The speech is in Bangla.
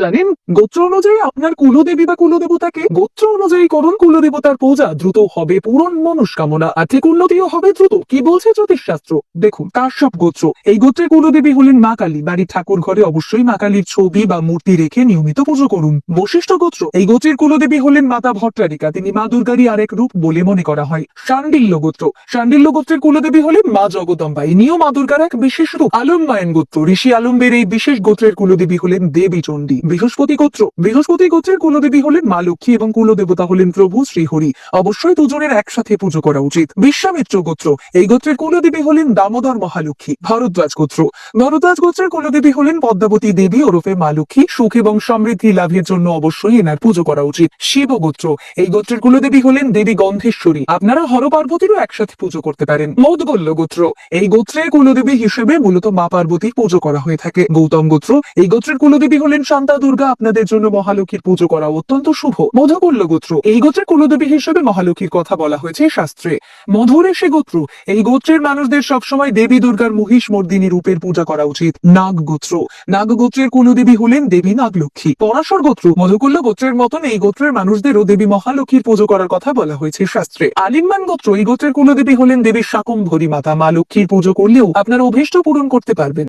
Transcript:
জানেন? গোত্র অনুযায়ী আপনার কুলদেবী বা কুলদেবতাকে গোত্র অনুযায়ী করুন। কুলদেবতার পূজা দ্রুত হবে, পূরণ মনস্কামনা, আর্থিক উন্নতিও হবে দ্রুত। কি বলছে জ্যোতিষশাস্ত্র? দেখুন সব গোত্র? এই গোত্রের কুলদেবী হলেন মা কালী। বাড়ির ঠাকুর ঘরে অবশ্যই মা কালীর ছবি বা মূর্তি রেখে নিয়মিত পুজো করুন। বশিষ্ঠ গোত্র? এই গোত্রের কুলদেবী হলেন মাতা ভট্টারিকা। তিনি মা দুর্গারই আরেক রূপ বলে মনে করা হয়। শান্ডিল্য গোত্র। শান্ডিল্য গোত্রের কুলদেবী হলেন মা জগদম্বা। ইনিও মা দুর্গার এক বিশেষ রূপ। আলম্বায়ন গোত্র। ঋষি আলম্বের এই বিশেষ গোত্রের কুলদেবী হলেন দেবী চণ্ডী বৃহস্পতি গোত্র। বৃহস্পতি গোত্রের কুলদেবী হলেন মা লক্ষ্মী এবং কুলদেবতা হলেন প্রভু শ্রীহরি। অবশ্যই দুজনের একসাথে পুজো করা উচিত। বিশ্বামিত্র গোত্র। এই গোত্রের কুলদেবী হলেন দামোদর মহালক্ষ্মী, ভরদ্বাজ গোত্র। ভরদ্বাজ গোত্রের কুলদেবী হলেন পদ্মাবতী দেবী ওরফে মা লক্ষ্মী। সুখ এবং সমৃদ্ধি লাভের জন্য অবশ্যই এনার পুজো করা উচিত। শিব গোত্র। এই গোত্রের কুলদেবী হলেন দেবী গন্ধেশ্বরী। আপনারা হর পার্বতীরও একসাথে পুজো করতে পারেন। মৌদগল্য গোত্র। এই গোত্রের কুলদেবী হিসেবে মূলত মা পার্বতীর পুজো করা হয়ে থাকে। গৌতম গোত্র। এই গোত্রের কুলদেবী হলেন শান্তা দুর্গা আপনাদের জন্য মহালক্ষীর পুজো করা অত্যন্ত শুভ। মধুকল্য গোত্র, এই গোত্রের কুলদেবী হিসেবে মহালক্ষীর কথা বলা হয়েছে শাস্ত্রে। মধুরেশে গোত্র, এই গোত্রের মানুষদের সবসময় দেবী দুর্গার মহিষ মর্দিনী রূপের পূজা করা উচিত। নাগ গোত্র, নাগ গোত্রের কুলদেবী হলেন দেবী নাগলক্ষ্মী। পরাশর গোত্র, মধুকুল্ল গোত্রের মতন এই গোত্রের মানুষদেরও দেবী মহালক্ষীর পুজো করার কথা বলা হয়েছে শাস্ত্রে। আলিম্বান গোত্র, এই গোত্রের কুলদেবী হলেন দেবী শাকম্ভরী মাতা। মা লক্ষ্মীর পুজো করলেও আপনারা অভীষ্ট পূরণ করতে পারবেন।